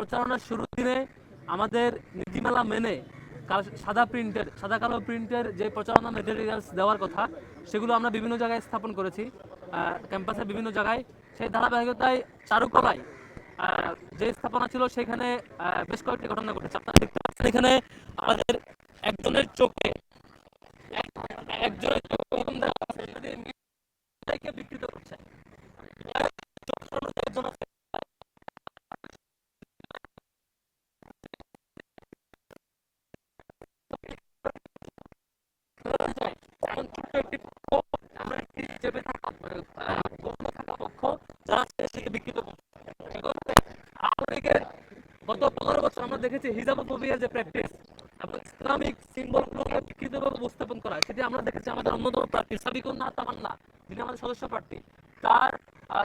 প্রচারণার শুরুর দিনে আমাদের নীতিমালা মেনে সাদা প্রিন্টের সাদা কালো প্রিন্টের যে প্রচারণা মেটেরিয়ালস দেওয়ার কথা, সেগুলো আমরা বিভিন্ন জায়গায় স্থাপন করেছি। ক্যাম্পাসের বিভিন্ন জায়গায়। সেই ধারাবাহিকতায় চারুকলায় যে স্থাপনা ছিল সেখানে বেশ কয়েকটি ঘটনা ঘটেছে। আপনারা দেখতে পাচ্ছেন এখানে আমাদের একজনের চোখে এক- একজনের চোখে এরকম দেওয়া আছে, সেটা দিয়ে মিঠাইকে বিকৃত করছে চোখ সরানোর যে একজন আছে, এমন ছোট্ট একটি পক্ষ, আমরা একটি চেপে থাকা, পক্ষ, যারা সেটাকে বিকৃত করছে। এগুলোতে আওয়ামী লীগের গত পনেরো বছর আমরা দেখেছি হিজাবোফোবিয়ার যে প্র্যাকটিস এবং ইসলামিক সিম্বলগুলোকে বিকৃতভাবে উপস্থাপন করা সেটি আমরা দেখেছি আমাদের অন্যতম প্রার্থী সাবিকুন না তামান্না যিনি আমাদের সদস্য প্রার্থী। তার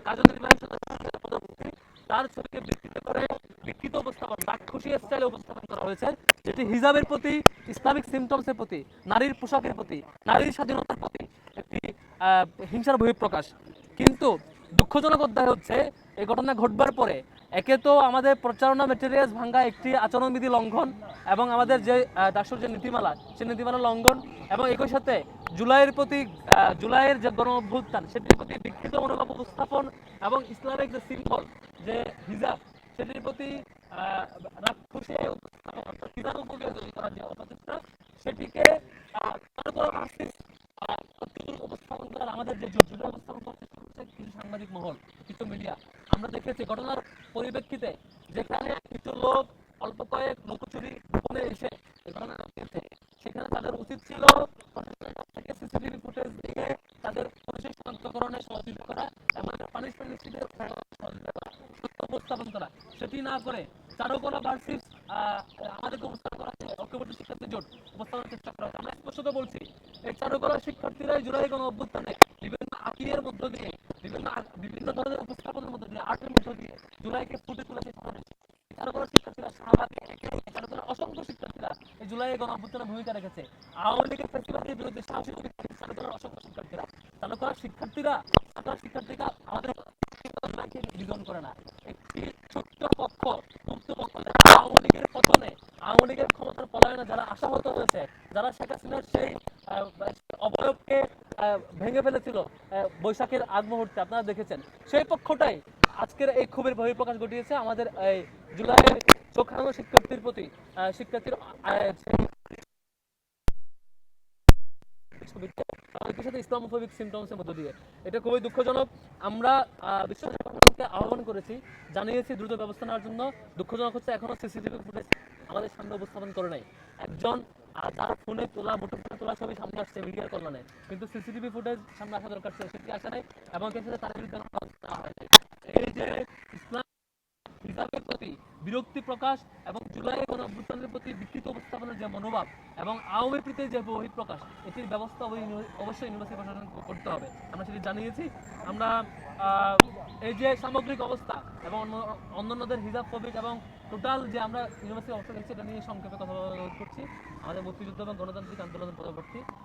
কার্যনির্বাহী সদস্য পদপ্রার্থী তার ছবিকে বিকৃত করে, বিকৃত উপস্থাপন, রাক্ষসী স্টাইলে উপস্থাপন করা হয়েছে, যেটি হিজাবের প্রতি, ইসলামিক সিমটমসের প্রতি, নারীর পোশাকের প্রতি, নারীর স্বাধীনতার প্রতি একটি হিংসার বহিঃপ্রকাশ। কিন্তু দুঃখজনক অধ্যায় হচ্ছে এই ঘটনা ঘটবার পরে একে তো আমাদের প্রচারণা মেটেরিয়ালস ভাঙ্গা একটি আচরণবিধি লঙ্ঘন এবং আমাদের যে ডাকসুর যে নীতিমালা সেই নীতিমালা লঙ্ঘন এবং একই সাথে জুলাইয়ের প্রতি জুলাইয়ের যে গণ অভ্যুত্থান সেটির প্রতি বিকৃত মনোভাব উপস্থাপন এবং ইসলামিক যে সিম্বল যে হিজাব, সেটির প্রতি সেটিকে উপস্থাপন করার আমাদের যে সেটা উপস্থাপন করছে কিছু সাংবাদিক মহল, কিছু মিডিয়া আমরা দেখেছি ঘটনার পরিপ্রেক্ষিতে যেখানে কিছু লোক অল্প কয়েক লুকোচুরি গোপনে এসে সেখানে তাদের উচিত ছিল সিসিটিভি ফুটেজ দিয়ে তাদের শনাক্তকরণে সহযোগিতা করা এবং পানিশমেন্ট উপস্থাপন করা। সেটি না করে চারুকলা ভার্সিস আমাদেরকে উপস্থাপন করা ঐক্যবদ্ধ শিক্ষার্থী জোট উপস্থাপনের চেষ্টা করা আমরা স্পষ্টত বলছি, এই চারুকলা শিক্ষার্থীরাই কোনো অভ্যুত্থানে বিভিন্ন আকিয়ের মধ্য দিয়ে বিভিন্ন বিভিন্ন ধরনের আর্টের মধ্য দিয়ে জুলাইকে ফুটে তুলেছে সমাজে। চারুকলা শিক্ষার্থীরা শাহবাগে চারুকলা অসংখ্য শিক্ষার্থীরা এই জুলাই গণঅভ্যুত্থানে ভূমিকা রেখেছে। আওয়ামী লীগের ফেস্টিভ্যালের বিরুদ্ধে সাহসী অসংখ্য শিক্ষার্থীরা চারুকলা শিক্ষার্থীরা চারুকলা শিক্ষার্থীরা আমাদের জুলাইকে করে না। একটি ছোট্ট পক্ষ, মুক্ত পক্ষ যারা আওয়ামী লীগের পতনে, আওয়ামী লীগের ক্ষমতার পলায়নে যারা আশাহত হয়েছে, যারা শেখ হাসিনার সেই অবয়বকে ভেঙে ফেলেছিল বৈশাখের আগ মুহূর্তে আপনারা দেখেছেন। সেই পক্ষটাই আজকের এই ক্ষোভের বহিঃপ্রকাশ ঘটিয়েছে আমাদের এই জুলাইয়ের চোখ হারানো শিক্ষার্থীর প্রতি শিক্ষার্থীর মধ্য দিয়ে। এটা খুবই দুঃখজনক। আমরা বিশ্ব আহ্বান করেছি, জানিয়েছি দ্রুত ব্যবস্থা নেওয়ার জন্য। দুঃখজনক হচ্ছে এখনও সিসিটিভি ফুটেজ আমাদের সামনে উপস্থাপন করে নাই। একজন তার ফোনে তোলা মুঠো ফোনে তোলা ছবি সামনে আসছে মিডিয়ার কল্যাণে। কিন্তু সিসিটিভি ফুটেজ সামনে আসা দরকার সেটি আসা নাই এবং তার বিরুদ্ধে এই যে ইসলাম প্রতি বিরক্তি প্রকাশ এবং জুলাই গণ অভ্যুত্থানের প্রতি বিকৃত উপস্থাপনের যে মনোভাব এবং আওয়ামী প্রীতির যে বহিঃপ্রকাশ, এটির ব্যবস্থা অবশ্যই- ইউনিভার্সিটি প্রশাসন করতে হবে। আমরা সেটি জানিয়েছি। আমরা এই যে সামগ্রিক অবস্থা এবং অন্য- অন্যান্যদের হিজাব ফবিক এবং টোটাল যে আমরা ইউনিভার্সিটি অবস্থা দেখছি, এটা নিয়ে সংক্ষেপে কথা বলা করছি। আমাদের মুক্তিযুদ্ধ এবং গণতান্ত্রিক আন্দোলনের পরবর্তী